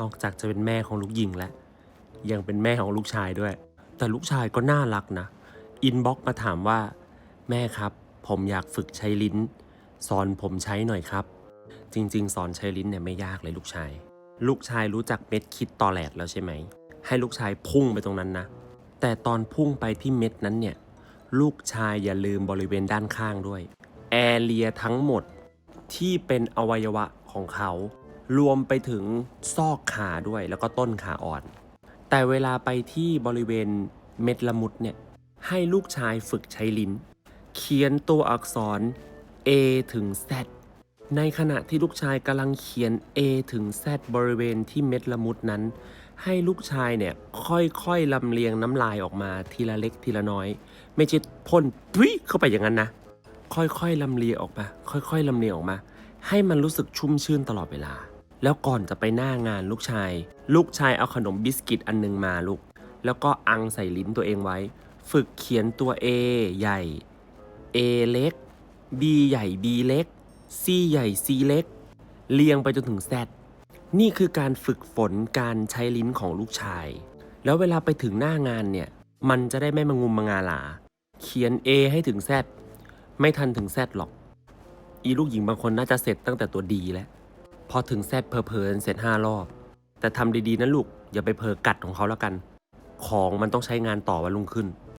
นอกจากจะเป็นแม่ของลูกหญิงแล้ว ยังเป็นแม่ของลูกชายด้วย แต่ลูกชายก็น่ารักนะ อินบ็อกมาถามว่า แม่ครับ ผมอยากฝึกใช้ลิ้น สอนผมใช้หน่อยครับ จริง ๆ สอนใช้ลิ้นเนี่ยไม่ยากเลยลูกชาย ลูกชายรู้จักเม็ดคิดตอแหลดแล้วใช่ไหม ให้ลูกชายพุ่งไปตรงนั้นนะ แต่ตอนพุ่งไปที่เม็ดนั้นเนี่ย ลูกชายอย่าลืมบริเวณด้านข้างด้วย แอเรียทั้งหมดที่เป็นอวัยวะของเขา รวมไปถึงซอกขาด้วยแล้วก็ต้นขาอ่อน แต่เวลาไปที่บริเวณเม็ดละมุดเนี่ยให้ลูกชายฝึกใช้ลิ้น เขียนตัวอักษร A ถึง Z ในขณะที่ลูกชายกำลังเขียน A ถึง Z บริเวณที่เม็ดละมุดนั้น ให้ลูกชายเนี่ยค่อยๆลำเลียงน้ำลายออกมาทีละเล็กทีละน้อย ไม่ใช่พ่นปุ้ยเข้าไปอย่างนั้นนะ ค่อยๆลำเลียงออกมา ค่อยๆลำเลียงออกมา ให้มันรู้สึกชุ่มชื่นตลอดเวลา แล้วก่อนจะไปหน้างานลูกชาย ลูกชายเอาขนมบิสกิตอันหนึงมาลูก แล้วก็อังใส่ลิ้นตัวเองไว้ ฝึกเขียนตัว A ใหญ่ A เล็ก B ใหญ่ B เล็ก C ใหญ่ C เล็ก เรียงไปจนถึง Z นี่คือการฝึกฝนการใช้ลิ้นของลูกชาย แล้วเวลาไปถึงหน้างานเนี่ย มันจะได้ไม่มางุมมางาหลา เขียน A ให้ถึง Z ไม่ทันถึง Z หรอก อีลูกหญิงบางคนน่าจะเสร็จตั้งแต่ตัวดีแล้ว พอถึง Z เพอเพลินเสร็จห้ารอบ แต่ทำดีๆนะลูก อย่าไปเพอกัดของเขาแล้วกัน ของมันต้องใช้งานต่อวันรุ่งขึ้น